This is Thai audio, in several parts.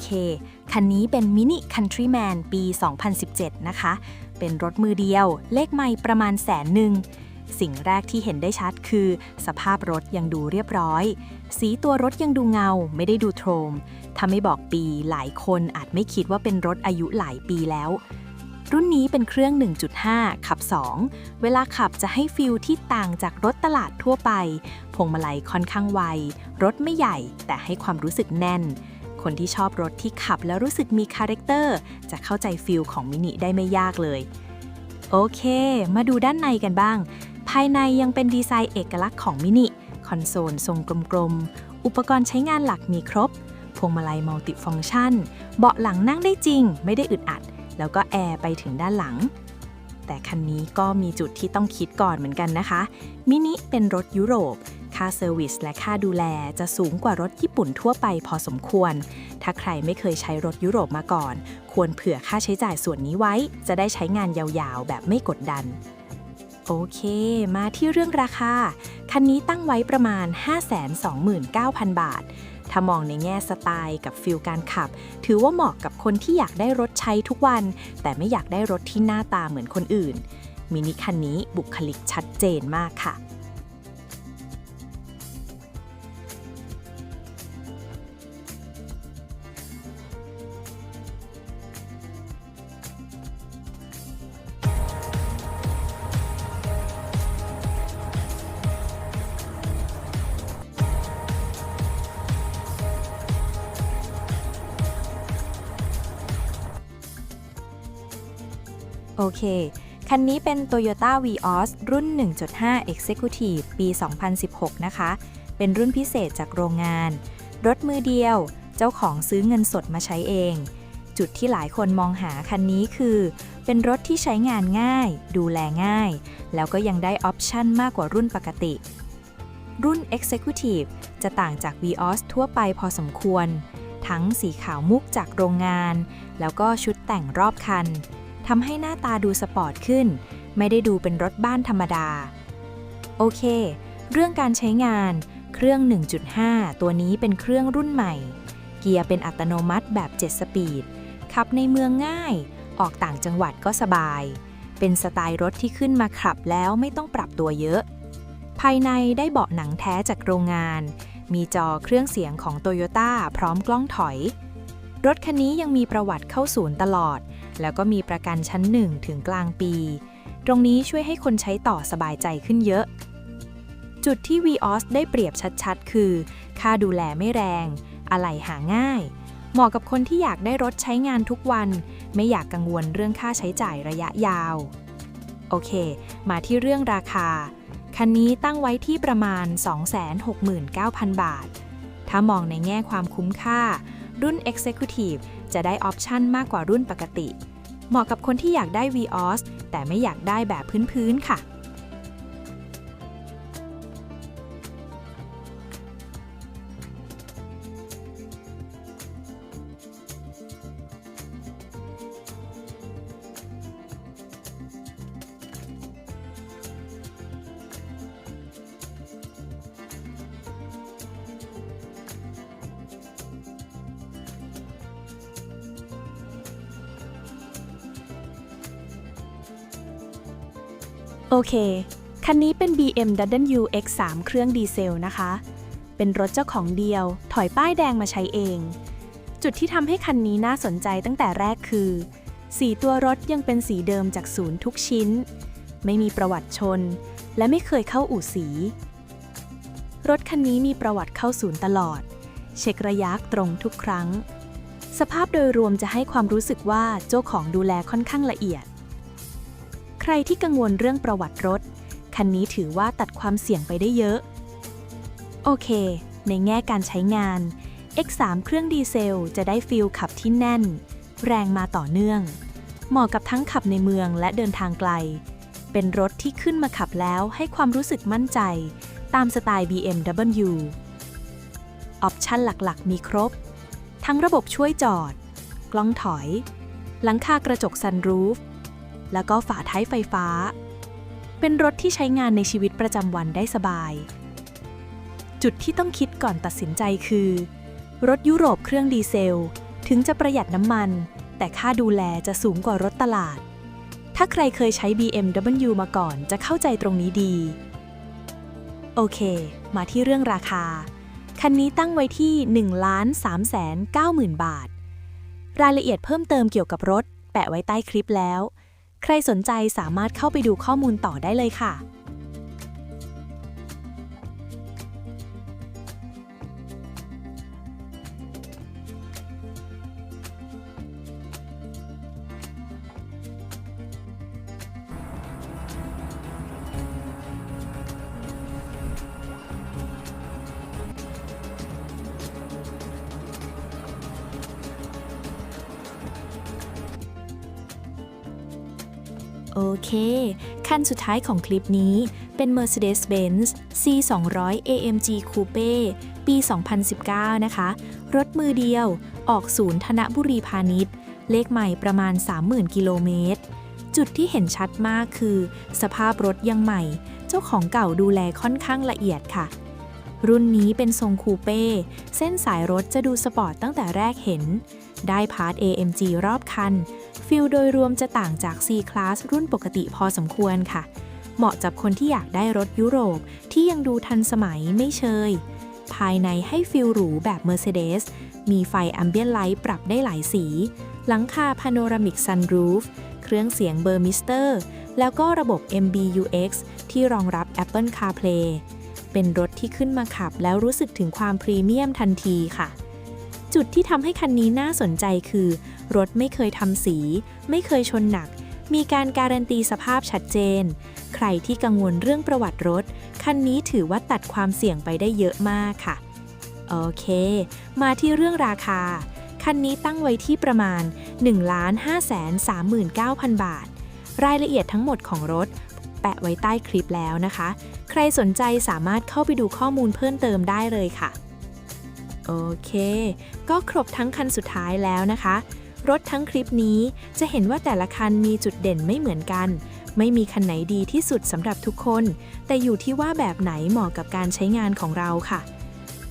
เคคันนี้เป็น Mini Countryman ปี 2017 นะคะ เป็นรถมือเดียว เลขไม่ประมาณแสนหนึ่ง สิ่งแรกที่เห็นได้ชัดคือ สภาพรถยังดูเรียบร้อย สีตัวรถยังดูเงา ไม่ได้ดูโทรม ถ้าไม่บอกปีหลายคนอาจไม่คิดว่าเป็นรถอายุหลายปีแล้วรุ่นนี้เป็นเครื่อง 1.5 ขับ 2 เวลาขับจะให้ฟิลที่ต่างจากรถตลาดทั่วไป พวงมาลัยค่อนข้างไว รถไม่ใหญ่แต่ให้ความรู้สึกแน่น คนที่ชอบรถที่ขับแล้วรู้สึกมีคาแรคเตอร์จะเข้าใจฟิลของมินิได้ไม่ยากเลย โอเค มาดูด้านในกันบ้าง ภายในยังเป็นดีไซน์เอกลักษณ์ของมินิคอนโซลทรงกลมๆ อุปกรณ์ใช้งานหลักมีครบ พวงมาลัยมัลติฟังก์ชัน เบาะหลังนั่งได้จริง ไม่ได้อึดอัด แล้วก็แอร์ไปถึงด้านหลัง แต่คันนี้ก็มีจุดที่ต้องคิดก่อนเหมือนกันนะคะ มินิเป็นรถยุโรป ค่าเซอร์วิสและค่าดูแลจะสูงกว่ารถญี่ปุ่นทั่วไปพอสมควร ถ้าใครไม่เคยใช้รถยุโรปมาก่อน ควรเผื่อค่าใช้จ่ายส่วนนี้ไว้ จะได้ใช้งานยาวๆ แบบไม่กดดัน โอเค มาที่เรื่องราคา คันนี้ตั้งไว้ประมาณ 529,000 บาท ถ้ามองในแง่สไตล์กับฟิลการขับ ถือว่าเหมาะกับคนที่อยากได้รถใช้ทุกวัน แต่ไม่อยากได้รถที่หน้าตาเหมือนคนอื่นมินิคันนี้บุคลิกชัดเจนมากค่ะ โอเค คันนี้เป็น Toyota Vios รุ่น 1.5 Executive ปี 2016 นะคะ เป็นรุ่นพิเศษจากโรงงาน รถมือเดียว เจ้าของซื้อเงินสดมาใช้เอง จุดที่หลายคนมองหาคันนี้คือ เป็นรถที่ใช้งานง่าย ดูแลง่าย แล้วก็ยังได้ออปชั่นมากกว่ารุ่นปกติ รุ่น Executive จะต่างจาก Vios ทั่วไปพอสมควร ทั้งสีขาวมุกจากโรงงาน แล้วก็ชุดแต่งรอบคัน ทำให้หน้าตาดูสปอร์ตขึ้น ไม่ได้ดูเป็นรถบ้านธรรมดา โอเค เรื่องการใช้งาน เครื่อง 1.5 ตัวนี้เป็นเครื่องรุ่นใหม่ เกียร์เป็นอัตโนมัติแบบ 7 สปีด ขับในเมืองง่าย ออกต่างจังหวัดก็สบาย เป็นสไตล์รถที่ขึ้นมาขับแล้วไม่ต้องปรับตัวเยอะ ภายในได้เบาะหนังแท้จากโรงงาน มีจอเครื่องเสียงของโตโยต้าพร้อมกล้องถอย รถคันนี้ยังมีประวัติเข้าศูนย์ตลอด แล้วก็มีประกันชั้น 1 ถึงกลางปี ตรงนี้ช่วยให้คนใช้ต่อสบายใจขึ้นเยอะ จุดที่ Vios ได้เปรียบชัดๆ คือ ค่าดูแลไม่แรง อะไหล่หาง่าย เหมาะกับคนที่อยากได้รถใช้งานทุกวัน ไม่อยากกังวลเรื่องค่าใช้จ่ายระยะยาว โอเค มาที่เรื่องราคา คันนี้ตั้งไว้ที่ประมาณ 269,000 บาท ถ้ามองในแง่ความคุ้มค่ารุ่น Executive จะได้ออปชันมากกว่ารุ่นปกติ เหมาะกับคนที่อยากได้ VOS แต่ไม่อยากได้แบบพื้นๆค่ะ โอเค คันนี้เป็น BMW X3 เครื่องดีเซลนะคะ เป็นรถเจ้าของเดียว ถอยป้ายแดงมาใช้เอง จุดที่ทำให้คันนี้น่าสนใจตั้งแต่แรกคือ สีตัวรถยังเป็นสีเดิมจากศูนย์ทุกชิ้น ไม่มีประวัติชน และไม่เคยเข้าอู่สี รถคันนี้มีประวัติเข้าศูนย์ตลอด เช็คระยะตรงทุกครั้ง สภาพโดยรวมจะให้ความรู้สึกว่าเจ้าของดูแลค่อนข้างละเอียด ใครที่กังวลเรื่องประวัติรถ คันนี้ถือว่าตัดความเสี่ยงไปได้เยอะ โอเค ในแง่การใช้งาน X3 เครื่องดีเซลจะได้ฟีลขับที่แน่น แรงมาต่อเนื่อง เหมาะกับทั้งขับในเมืองและเดินทางไกล เป็นรถที่ขึ้นมาขับแล้วให้ความรู้สึกมั่นใจ ตามสไตล์ BMW ออปชั่นหลักๆ มีครบ ทั้งระบบช่วยจอด กล้องถอย หลังคากระจกซันรูฟ แล้วก็ฝาท้ายไฟฟ้า เป็นรถที่ใช้งานในชีวิตประจำวันได้สบาย จุดที่ต้องคิดก่อนตัดสินใจคือ รถยุโรปเครื่องดีเซล ถึงจะประหยัดน้ำมัน แต่ค่าดูแลจะสูงกว่ารถตลาด ถ้าใครเคยใช้ BMW มาก่อนจะเข้าใจตรงนี้ดี โอเค มาที่เรื่องราคา คันนี้ตั้งไว้ที่1 3 9 0 0 0 0 บาท รายละเอียดเพิ่มเติมเกี่ยวกับรถ แปะไว้ใต้คลิปแล้ว ใครสนใจสามารถเข้าไปดูข้อมูลต่อได้เลยค่ะ เคคันสุดท้ายของคลิปนี้เป็น Mercedes-Benz C200 AMG Coupe ปี 2019 นะคะ รถมือเดียวออกศูนย์ธนบุรีพาณิชย์ เลขใหม่ประมาณ 30,000 กิโลเมตร จุดที่เห็นชัดมากคือ สภาพรถยังใหม่ เจ้าของเก่าดูแลค่อนข้างละเอียดค่ะ รุ่นนี้เป็นทรงคูเป้ เส้นสายรถจะดูสปอร์ตตั้งแต่แรกเห็น ได้พาร์ท AMG รอบคัน ฟิลโดยรวมจะต่างจาก C-Class รุ่นปกติพอสมควรค่ะ เหมาะกับคนที่อยากได้รถยุโรปที่ยังดูทันสมัยไม่เชย ภายในให้ฟิลหรูแบบ Mercedes มีไฟ Ambient Light ปรับได้หลายสี หลังคา Panoramic Sunroof เครื่องเสียง Burmester แล้วก็ระบบ MBUX ที่รองรับ Apple CarPlay เป็นรถที่ขึ้นมาขับแล้วรู้สึกถึงความพรีเมียมทันทีค่ะ จุดที่ทำให้คันนี้น่าสนใจคือ รถไม่เคยทำสี ไม่เคยชนหนัก มีการการันตีสภาพชัดเจน ใครที่กังวลเรื่องประวัติรถ คันนี้ถือว่าตัดความเสี่ยงไปได้เยอะมากค่ะ โอเค มาที่เรื่องราคา คันนี้ตั้งไว้ที่ประมาณ 1 5 3 9 0 0 0บาท รายละเอียดทั้งหมดของรถ แปะไว้ใต้คลิปแล้วนะคะ ใครสนใจสามารถเข้าไปดูข้อมูลเพิ่มเติมได้เลยค่ะ โอเค ก็ครบทั้งคันสุดท้ายแล้วนะคะ รถทั้งคลิปนี้จะเห็นว่าแต่ละคันมีจุดเด่นไม่เหมือนกัน ไม่มีคันไหนดีที่สุดสำหรับทุกคน แต่อยู่ที่ว่าแบบไหนเหมาะกับการใช้งานของเราค่ะ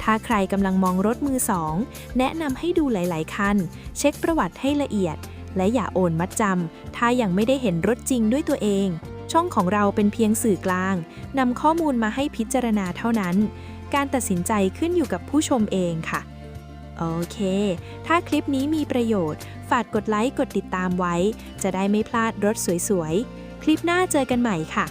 ถ้าใครกำลังมองรถมือสอง แนะนำให้ดูหลาย ๆ คัน เช็คประวัติให้ละเอียด และอย่าโอนมัดจำถ้ายังไม่ได้เห็นรถจริงด้วยตัวเอง ช่องของเราเป็นเพียงสื่อกลางนำข้อมูลมาให้พิจารณาเท่านั้น การตัดสินใจขึ้นอยู่กับผู้ชมเองค่ะ โอเค ถ้าคลิปนี้มีประโยชน์ ฝากกดไลค์ กดติดตามไว้ จะได้ไม่พลาดรถสวยๆ คลิปหน้าเจอกันใหม่ค่ะ